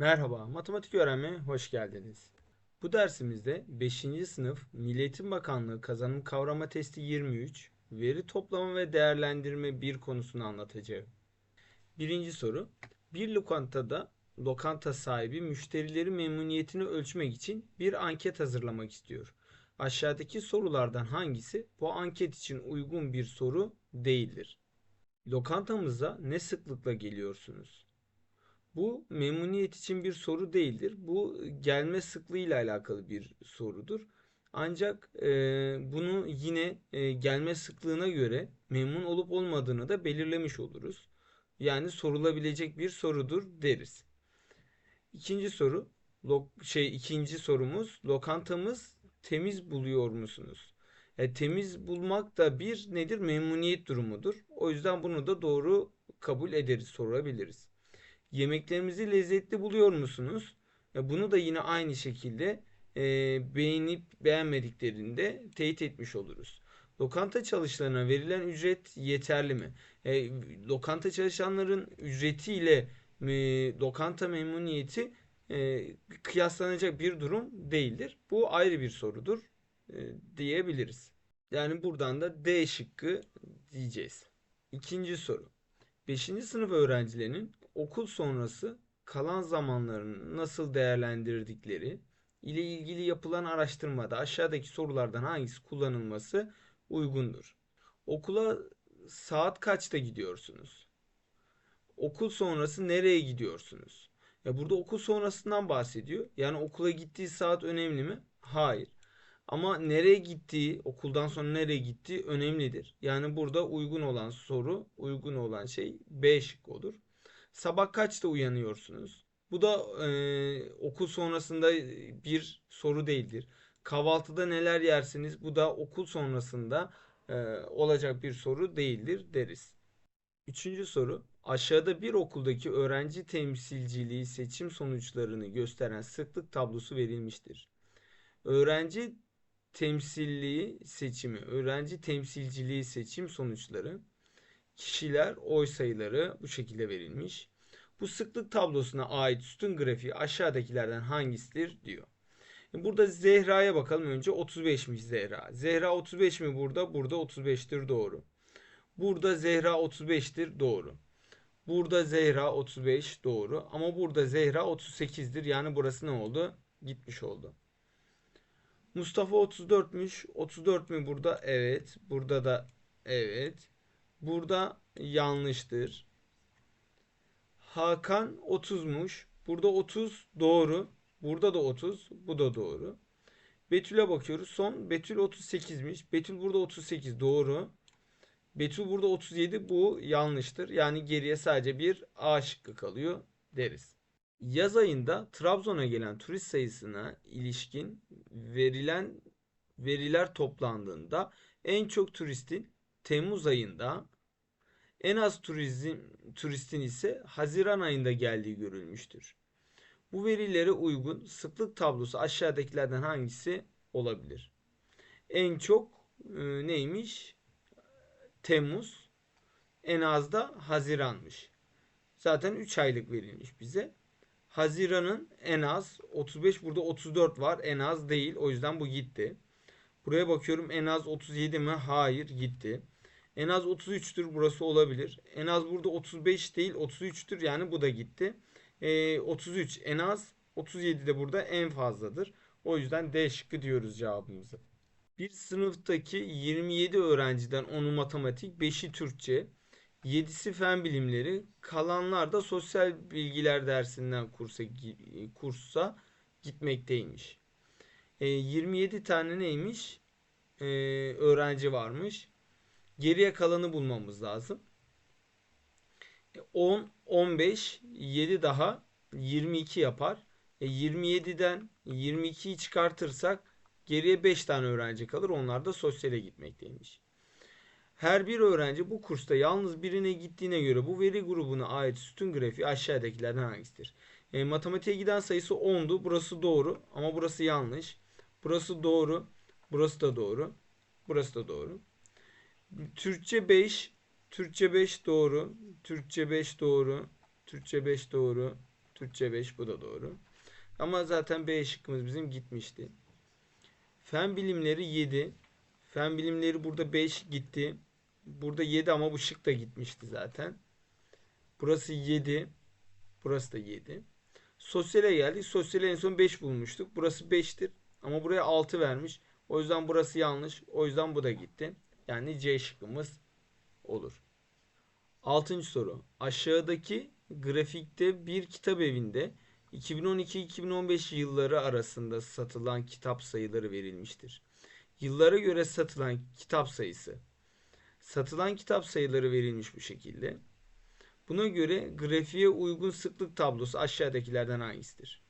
Merhaba, matematik öğrenmeye hoş geldiniz. Bu dersimizde 5. sınıf Milli Eğitim Bakanlığı Kazanım Kavrama Testi 23, Veri Toplama ve Değerlendirme 1 konusunu anlatacağım. Birinci soru, bir lokantada lokanta sahibi müşterileri memnuniyetini ölçmek için bir anket hazırlamak istiyor. Aşağıdaki sorulardan hangisi bu anket için uygun bir soru değildir? Lokantamıza ne sıklıkla geliyorsunuz? Bu memnuniyet için bir soru değildir. Bu gelme sıklığıyla alakalı bir sorudur. Ancak e, bunu yine e, gelme sıklığına göre memnun olup olmadığını da belirlemiş oluruz. Yani sorulabilecek bir sorudur deriz. İkinci soru, lo- şey ikinci sorumuz, lokantamız temiz buluyor musunuz? E, temiz bulmak da bir nedir? Memnuniyet durumudur. O yüzden bunu da doğru kabul ederiz, sorabiliriz. Yemeklerimizi lezzetli buluyor musunuz? Bunu da yine aynı şekilde e, beğenip beğenmediklerinde teyit etmiş oluruz. Lokanta çalışanlarına verilen ücret yeterli mi? E, lokanta çalışanların ücretiyle e, lokanta memnuniyeti e, kıyaslanacak bir durum değildir. Bu ayrı bir sorudur e, diyebiliriz. Yani buradan da D şıkkı diyeceğiz. İkinci soru. 5. sınıf öğrencilerinin okul sonrası kalan zamanlarını nasıl değerlendirdikleri ile ilgili yapılan araştırmada aşağıdaki sorulardan hangisi kullanılması uygundur? Okula saat kaçta gidiyorsunuz? Okul sonrası nereye gidiyorsunuz? Ya burada okul sonrasından bahsediyor. Yani okula gittiği saat önemli mi? Hayır. Ama nereye gittiği, okuldan sonra nereye gittiği önemlidir. Yani burada uygun olan soru, uygun olan şey B şıkkı olur. Sabah kaçta uyanıyorsunuz? Bu da e, okul sonrasında bir soru değildir. Kahvaltıda neler yersiniz? Bu da okul sonrasında e, olacak bir soru değildir deriz. Üçüncü soru. Aşağıda bir okuldaki öğrenci temsilciliği seçim sonuçlarını gösteren sıklık tablosu verilmiştir. Öğrenci temsilliği seçimi, öğrenci temsilciliği seçim sonuçları, kişiler, oy sayıları bu şekilde verilmiş. Bu sıklık tablosuna ait sütun grafiği aşağıdakilerden hangisidir diyor. Burada Zehra'ya bakalım önce 35'miş Zehra. Zehra 35 mi burada? Burada 35'tir doğru. Burada Zehra 35'tir doğru. Burada Zehra 35 doğru. Ama burada Zehra 38'dir. Yani burası ne oldu? Gitmiş oldu. Mustafa 34'müş. 34 mü burada? Evet. Burada da evet. Burada yanlıştır. Hakan 30'muş. Burada 30 doğru. Burada da 30. Bu da doğru. Betül'e bakıyoruz. Son Betül 38'miş. Betül burada 38 doğru. Betül burada 37 bu yanlıştır. Yani geriye sadece bir A şıkkı kalıyor deriz. Yaz ayında Trabzon'a gelen turist sayısına ilişkin verilen veriler toplandığında en çok turistin Temmuz ayında en az turizm turistin ise Haziran ayında geldiği görülmüştür. Bu verilere uygun sıklık tablosu aşağıdakilerden hangisi olabilir? En çok e, neymiş? Temmuz. En az da Haziran'mış. Zaten 3 aylık verilmiş bize. Haziran'ın en az 35 burada 34 var. En az değil. O yüzden bu gitti. Buraya bakıyorum en az 37 mi? Hayır gitti. En az 33'tür burası olabilir. En az burada 35 değil 33'tür yani bu da gitti. Ee, 33 en az 37 de burada en fazladır. O yüzden D şıkkı diyoruz cevabımızı. Bir sınıftaki 27 öğrenciden 10'u matematik, 5'i Türkçe, 7'si fen bilimleri, kalanlar da sosyal bilgiler dersinden kursa, kursa gitmekteymiş. E, 27 tane neymiş? E, öğrenci varmış. Geriye kalanı bulmamız lazım. 10, 15, 7 daha 22 yapar. E, 27'den 22'yi çıkartırsak geriye 5 tane öğrenci kalır. Onlar da sosyale gitmekteymiş. Her bir öğrenci bu kursta yalnız birine gittiğine göre bu veri grubuna ait sütun grafiği aşağıdakilerden hangisidir? E, matematiğe giden sayısı 10'du. Burası doğru ama burası yanlış. Burası doğru. Burası da doğru. Burası da doğru. Türkçe 5. Türkçe 5 doğru. Türkçe 5 doğru. Türkçe 5 doğru. Türkçe 5 bu da doğru. Ama zaten B şıkkımız bizim gitmişti. Fen bilimleri 7. Fen bilimleri burada 5 gitti. Burada 7 ama bu şık da gitmişti zaten. Burası 7. Burası da 7. Sosyale geldik. Sosyale en son 5 bulmuştuk. Burası 5'tir. Ama buraya 6 vermiş. O yüzden burası yanlış. O yüzden bu da gitti. Yani C şıkkımız olur. Altıncı soru. Aşağıdaki grafikte bir kitap evinde 2012-2015 yılları arasında satılan kitap sayıları verilmiştir. Yıllara göre satılan kitap sayısı. Satılan kitap sayıları verilmiş bu şekilde. Buna göre grafiğe uygun sıklık tablosu aşağıdakilerden hangisidir?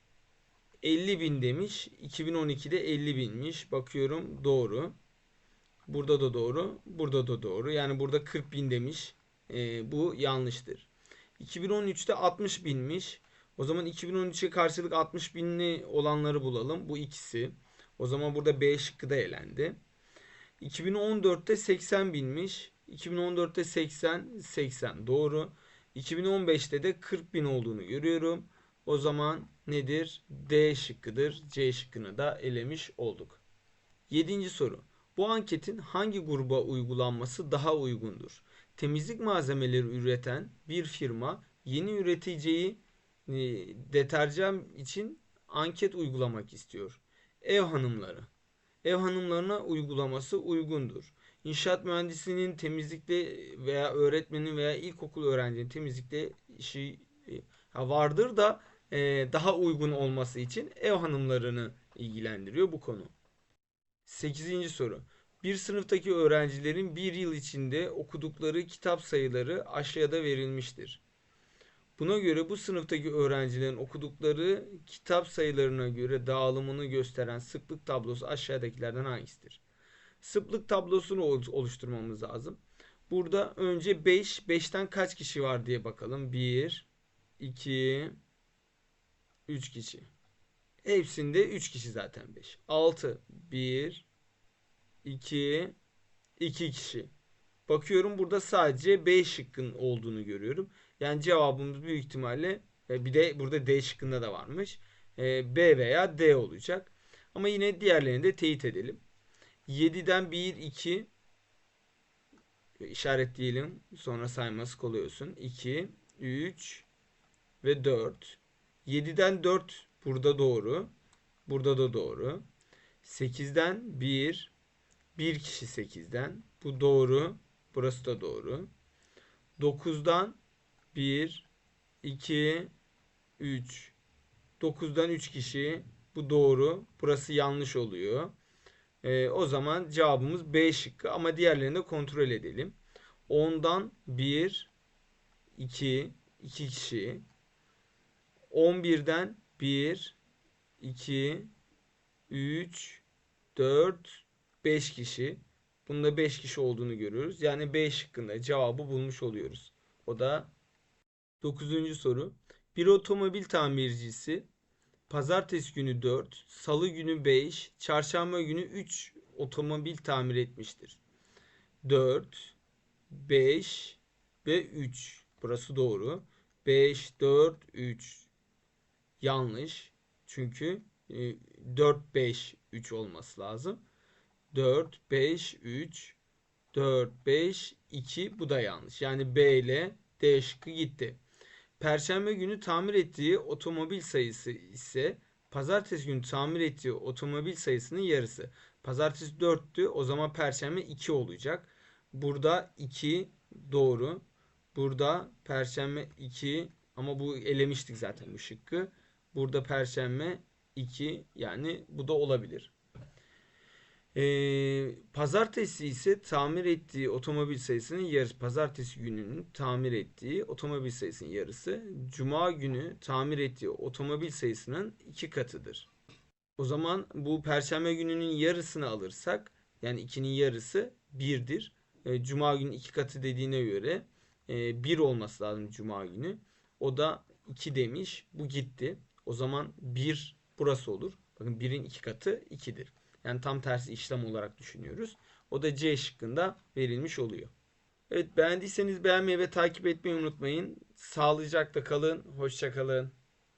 50 bin demiş. 2012'de 50 binmiş. Bakıyorum doğru. Burada da doğru. Burada da doğru. Yani burada 40 bin demiş. Ee, bu yanlıştır. 2013'te 60 binmiş. O zaman 2013'e karşılık 60 binli olanları bulalım. Bu ikisi. O zaman burada B şıkkı da elendi. 2014'te 80 binmiş. 2014'te 80, 80 doğru. 2015'te de 40 bin olduğunu görüyorum. O zaman nedir? D şıkkıdır. C şıkkını da elemiş olduk. Yedinci soru. Bu anketin hangi gruba uygulanması daha uygundur? Temizlik malzemeleri üreten bir firma yeni üreteceği e, deterjan için anket uygulamak istiyor. Ev hanımları. Ev hanımlarına uygulaması uygundur. İnşaat mühendisinin temizlikle veya öğretmenin veya ilkokul öğrencinin temizlikle işi e, vardır da e, daha uygun olması için ev hanımlarını ilgilendiriyor bu konu. 8. soru. Bir sınıftaki öğrencilerin bir yıl içinde okudukları kitap sayıları aşağıda verilmiştir. Buna göre bu sınıftaki öğrencilerin okudukları kitap sayılarına göre dağılımını gösteren sıklık tablosu aşağıdakilerden hangisidir? Sıklık tablosunu oluşturmamız lazım. Burada önce 5, 5'ten kaç kişi var diye bakalım. 1, 2, 3 kişi. Hepsinde 3 kişi zaten 5. 6, 1, 2, 2 kişi. Bakıyorum burada sadece B şıkkın olduğunu görüyorum. Yani cevabımız büyük ihtimalle e, bir de burada D şıkkında da varmış. E, B veya D olacak. Ama yine diğerlerini de teyit edelim. 7'den 1, 2 işaretleyelim. Sonra sayması kolay olsun. 2, 3 ve 4. 7'den 4 burada doğru. Burada da doğru. 8'den 1. 1 kişi 8'den. Bu doğru. Burası da doğru. 9'dan 1, 2, 3. 9'dan 3 kişi. Bu doğru. Burası yanlış oluyor. Ee, o zaman cevabımız B şıkkı ama diğerlerini de kontrol edelim. 10'dan 1, 2, 2 kişi. 11'den 1, 2, 3, 4, 5 kişi. Bunda 5 kişi olduğunu görüyoruz. Yani B şıkkında cevabı bulmuş oluyoruz. O da 9. soru. Bir otomobil tamircisi pazartesi günü 4, salı günü 5, çarşamba günü 3 otomobil tamir etmiştir. 4, 5 ve 3. Burası doğru. 5, 4, 3. Yanlış. Çünkü 4, 5, 3 olması lazım. 4, 5, 3, 4, 5, 2 bu da yanlış. Yani B ile D şıkkı gitti. Perşembe günü tamir ettiği otomobil sayısı ise pazartesi günü tamir ettiği otomobil sayısının yarısı. Pazartesi 4'tü o zaman perşembe 2 olacak. Burada 2 doğru. Burada perşembe 2 ama bu elemiştik zaten bu şıkkı. Burada perşembe 2 yani bu da olabilir. Ee, pazartesi ise tamir ettiği otomobil sayısının yarısı. Pazartesi gününün tamir ettiği otomobil sayısının yarısı. Cuma günü tamir ettiği otomobil sayısının iki katıdır. O zaman bu perşembe gününün yarısını alırsak yani 2'nin yarısı 1'dir. E, Cuma günü iki katı dediğine göre e, 1 olması lazım Cuma günü. O da 2 demiş. Bu gitti. O zaman 1 burası olur. Bakın 1'in iki katı 2'dir. Yani tam tersi işlem olarak düşünüyoruz. O da C şıkkında verilmiş oluyor. Evet beğendiyseniz beğenmeyi ve takip etmeyi unutmayın. Sağlıcakla kalın. Hoşça kalın.